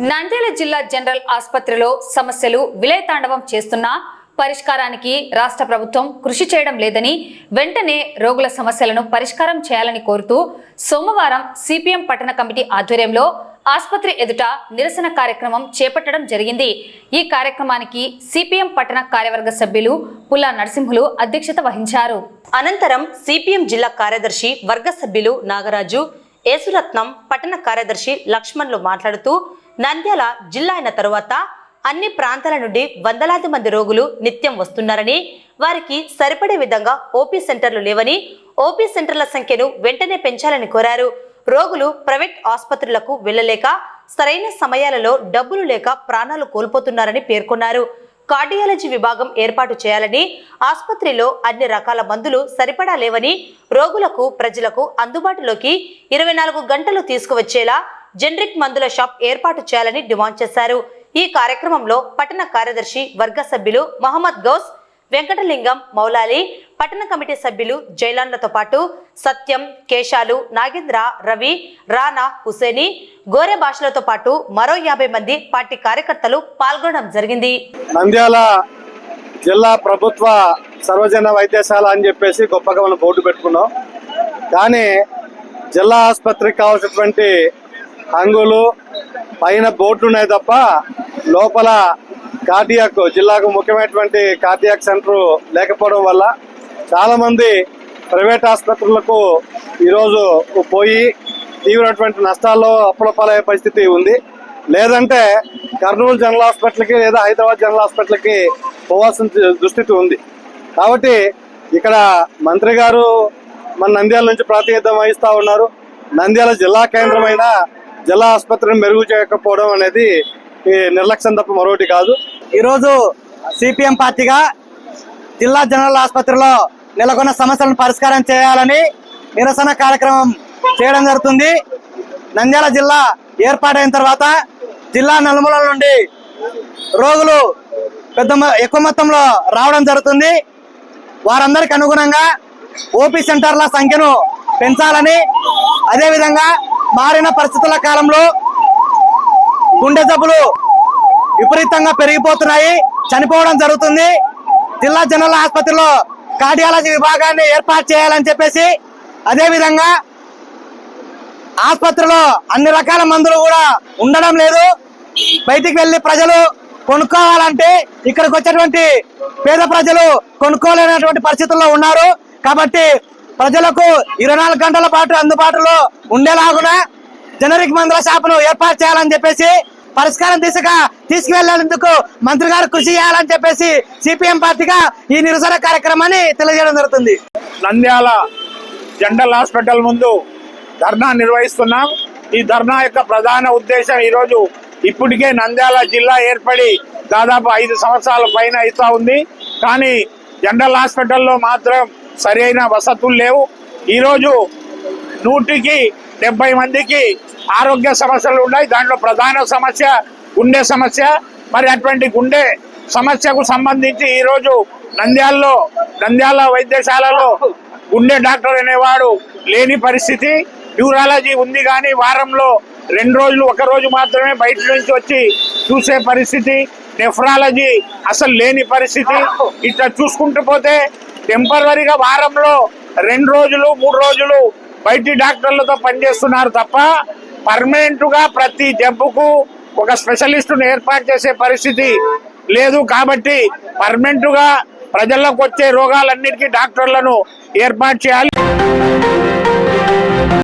నంద్యాల జిల్లా జనరల్ ఆసుపత్రిలో సమస్యలు విలయతాండవం చేస్తున్నా పరిష్కారానికి రాష్ట్ర ప్రభుత్వం కృషి చేయడం లేదని వెంటనే రోగుల సమస్యలను పరిష్కారం చేయాలని కోరుతూ సోమవారం సిపిఎం పట్టణ కమిటీ ఆధ్వర్యంలో ఆసుపత్రి ఎదుట నిరసన కార్యక్రమం చేపట్టడం జరిగింది. ఈ కార్యక్రమానికి సిపిఎం పట్టణ కార్యవర్గ సభ్యులు పుల్లా నరసింహులు అధ్యక్షత వహించారు. అనంతరం సిపిఎం జిల్లా కార్యదర్శి వర్గ సభ్యులు నాగరాజు యేసురత్నం పట్టణ కార్యదర్శి లక్ష్మణ్లు మాట్లాడుతూ నంద్యాల జిల్లా అయిన తరువాత అన్ని ప్రాంతాల నుండి వందలాది మంది రోగులు నిత్యం వస్తున్నారని వారికి సరిపడే విధంగా ఓపీ సెంటర్లు లేవని ఓపీ సెంటర్ల సంఖ్యను వెంటనే పెంచాలని కోరారు. రోగులు ప్రైవేట్ ఆసుపత్రులకు వెళ్ళలేక సరైన సమయాలలో డబ్బులు లేక ప్రాణాలు కోల్పోతున్నారని పేర్కొన్నారు. కార్డియాలజీ విభాగం ఏర్పాటు చేయాలని ఆసుపత్రిలో అన్ని రకాల మందులు సరిపడా లేవని రోగులకు ప్రజలకు అందుబాటులోకి ఇరవై నాలుగు గంటలు తీసుకువచ్చేలా జెనరిక్ మందుల షాప్ ఏర్పాటు చేయాలని డిమాండ్ చేశారు. ఈ కార్యక్రమంలో పట్టణ కార్యదర్శి వర్గ సభ్యులు మహమ్మద్ గౌస్ వెంకటలింగం మౌలాలి పట్టణ కమిటీ సభ్యులు జైలాన్లతో పాటు సత్యం కేశాలు నాగేంద్ర రవి రానా హుసేని గోరె భాషలతో పాటు మరో యాభై మంది పార్టీ కార్యకర్తలు పాల్గొనడం జరిగింది. నంద్యాల జిల్లా ప్రభుత్వ సర్వజన వైద్యశాల అని చెప్పేసి గొప్పగా మనం బోర్డు పెట్టుకున్నాం. కానీ జిల్లా ఆసుపత్రికి కావాల్సినటువంటి హంగులు పైన బోట్లు ఉన్నాయి తప్ప లోపల కార్డియాక్ జిల్లాకు ముఖ్యమైనటువంటి కార్డియాక్ సెంటర్ లేకపోవడం వల్ల చాలామంది ప్రైవేట్ ఆసుపత్రులకు ఈరోజు పోయి తీవ్రమైనటువంటి నష్టాల్లో అప్పులపాలయ్యే పరిస్థితి ఉంది. లేదంటే కర్నూలు జనరల్ హాస్పిటల్కి లేదా హైదరాబాద్ జనరల్ హాస్పిటల్కి పోవాల్సిన దుస్థితి ఉంది. కాబట్టి ఇక్కడ మంత్రి గారు మన నంద్యాల నుంచి ప్రాతినిధ్యం వహిస్తూ ఉన్నారు. నంద్యాల జిల్లా కేంద్రమైన జిల్లా ఆసుపత్రిని మెరుగు చేయకపోవడం అనేది ఈ నిర్లక్ష్యం తప్ప మరొకటి కాదు. ఈరోజు సిపిఎం పార్టీగా జిల్లా జనరల్ ఆసుపత్రిలో నెలకొన్న సమస్యలను పరిష్కారం చేయాలని నిరసన కార్యక్రమం చేయడం జరుగుతుంది. నంద్యాల జిల్లా ఏర్పాటైన తర్వాత జిల్లా నలుమూలల నుండి రోగులు పెద్ద ఎక్కువ మొత్తంలో రావడం జరుగుతుంది. వారందరికి అనుగుణంగా ఓపీ సెంటర్ల సంఖ్యను పెంచాలని అదేవిధంగా మారిన పరిస్థితుల కాలంలో గుండె జబ్బులు విపరీతంగా పెరిగిపోతున్నాయి. చనిపోవడం జరుగుతుంది. జిల్లా జనరల్ ఆసుపత్రిలో కార్డియాలజీ విభాగాన్ని ఏర్పాటు చేయాలని చెప్పేసి అదేవిధంగా ఆసుపత్రిలో అన్ని రకాల మందులు కూడా ఉండడం లేదు. బయటికి వెళ్ళి ప్రజలు కొనుక్కోవాలంటే ఇక్కడికి వచ్చేటువంటి పేద ప్రజలు కొనుక్కోలేనటువంటి పరిస్థితుల్లో ఉన్నారు. కాబట్టి ప్రజలకు ఇరవై నాలుగు గంటల పాటు అందుబాటులో ఉండేలాగున జనరిక్ మందుల షాపును ఏర్పాటు చేయాలని చెప్పేసి పరిష్కారం దిశగా తీసుకువెళ్ళేందుకు మంత్రి గారు కృషి చేయాలని చెప్పేసి సిపిఎం పార్టీగా ఈ నిరసన కార్యక్రమాన్ని తెలియజేయడం జరుగుతుంది. నంద్యాల జనరల్ హాస్పిటల్ ముందు ధర్నా నిర్వహిస్తున్నాం. ఈ ధర్నా యొక్క ప్రధాన ఉద్దేశం ఈరోజు ఇప్పటికే నంద్యాల జిల్లా ఏర్పడి దాదాపు ఐదు సంవత్సరాల పైన అవుతా ఉంది. కానీ జనరల్ హాస్పిటల్లో మాత్రం సరైన వసతులు లేవు. ఈరోజు నూటికి డెబ్బై మందికి ఆరోగ్య సమస్యలు ఉన్నాయి. దాంట్లో ప్రధాన సమస్య గుండె సమస్య. మరి అటువంటి గుండె సమస్యకు సంబంధించి ఈరోజు నంద్యాలలో నంద్యాల వైద్యశాలలో గుండె డాక్టర్ అనేవాడు లేని పరిస్థితి. న్యూరాలజీ ఉంది కానీ వారంలో రెండు రోజులు ఒక రోజు మాత్రమే బయట నుంచి వచ్చి చూసే పరిస్థితి. నెఫ్రాలజీ అసలు లేని పరిస్థితి. ఇట్లా చూసుకుంటూ పోతే టెంపరీగా వారంలో రెండు రోజులు మూడు రోజులు బయటి డాక్టర్లతో పనిచేస్తున్నారు తప్ప పర్మనెంట్గా ప్రతి జబ్బుకు ఒక స్పెషలిస్టును ఏర్పాటు చేసే పరిస్థితి లేదు కాబట్టి పర్మనెంట్గా ప్రజలకు వచ్చే రోగాలన్నిటికీ డాక్టర్లను ఏర్పాటు చేయాలి.